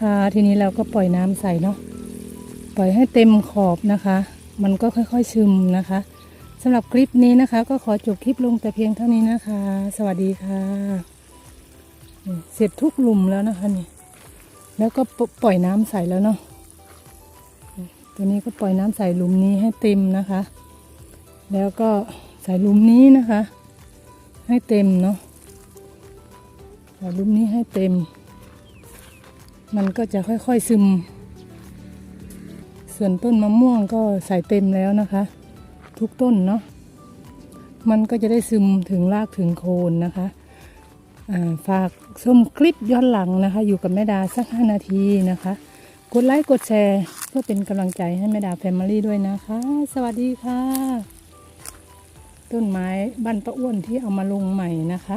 ค่ะทีนี้เราก็ปล่อยน้ำใส่เนาะปล่อยให้เต็มขอบนะคะ มันก็ค่อยๆซึมนะคะสำหรับคลิปนี้นะคะ ก็ขอจบคลิปลงแต่เพียงเท่านี้นะคะ สวัสดีค่ะเสร็จทุกหลุมแล้วนะคะนี่แล้วก็ปล่อยน้ำใส่แล้วเนาะตัวนี้ก็ปล่อยน้ำใส่หลุมนี้ให้เต็มนะคะ แล้วก็ใส่หลุมนี้นะคะ ให้เต็มเนาะใส่หลุมนี้ให้เต็ม มันก็จะค่อยๆซึม ส่วนต้นมะม่วงก็ใส่เต็มแล้วนะคะ ทุกต้นเนาะมันก็จะได้ซึมถึงรากถึงโคนนะคะาฝากชมคลิปย้อนหลังนะคะ อยู่กับแม่ดาสัก 5 นาทีนะคะ กดไลค์กดแชร์ เพื่อเป็นกำลังใจให้แม่ดาแฟมิลี่ด้วยนะคะ สวัสดีค่ะ ต้นไม้บ้านป้าอ้วนที่เอามาลงใหม่นะคะ